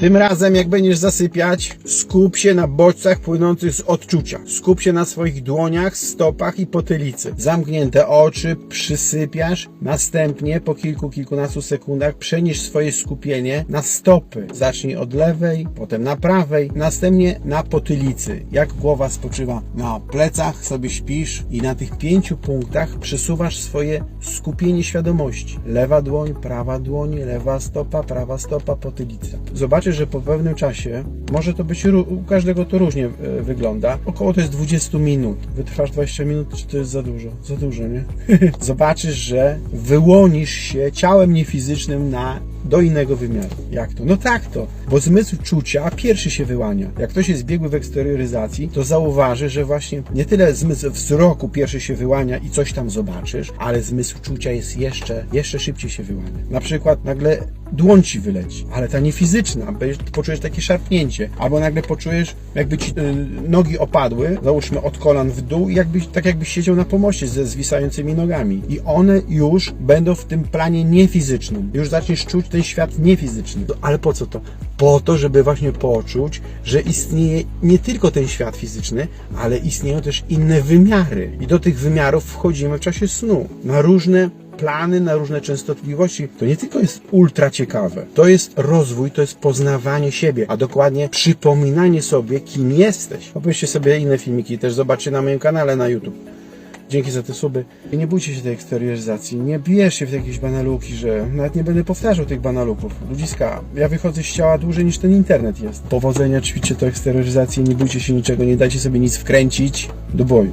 Tym razem, jak będziesz zasypiać, skup się na bodźcach płynących z odczucia. Skup się na swoich dłoniach, stopach i potylicy. Zamknięte oczy, przysypiasz. Następnie, po kilku, kilkunastu sekundach, przenieś swoje skupienie na stopy. Zacznij od lewej, potem na prawej, następnie na potylicy. Jak głowa spoczywa na plecach, sobie śpisz i na tych pięciu punktach przesuwasz swoje skupienie świadomości. Lewa dłoń, prawa dłoń, lewa stopa, prawa stopa, potylica. Zobaczysz, że po pewnym czasie, może to być, u każdego to różnie e, wygląda, około to jest 20 minut. Wytrwasz 20 minut, czy to jest za dużo? Za dużo, nie? Zobaczysz, że wyłonisz się ciałem niefizycznym na do innego wymiaru. Jak to? No tak to, bo zmysł czucia pierwszy się wyłania. Jak ktoś jest biegły w eksterioryzacji, to zauważy, że właśnie nie tyle zmysł wzroku pierwszy się wyłania i coś tam zobaczysz, ale zmysł czucia jest jeszcze, jeszcze szybciej się wyłania. Na przykład nagle dłoń ci wyleci, ale ta nie fizyczna, poczujesz takie szarpnięcie, albo nagle poczujesz, jakby ci y, nogi opadły, załóżmy od kolan w dół, i jakbyś, tak jakbyś siedział na pomoście ze zwisającymi nogami. I one już będą w tym planie niefizycznym. Już zaczniesz czuć ten świat niefizyczny. No, Ale po co to? Po to, żeby właśnie poczuć, że istnieje nie tylko ten świat fizyczny, ale istnieją też inne wymiary. I do tych wymiarów wchodzimy w czasie snu. Na różne plany na różne częstotliwości, to nie tylko jest ultra ciekawe, to jest rozwój, to jest poznawanie siebie, a dokładnie przypominanie sobie, kim jesteś. Obejrzcie sobie inne filmiki, też zobaczcie na moim kanale na YouTube. Dzięki za te suby. Nie bójcie się tej eksterioryzacji. Nie bierzcie w jakieś banaluki, że nawet nie będę powtarzał tych banaluków. Ludziska, ja wychodzę z ciała dłużej niż ten internet jest. Powodzenia, ćwiczcie to eksterioryzację, nie bójcie się niczego, nie dajcie sobie nic wkręcić. Do boju.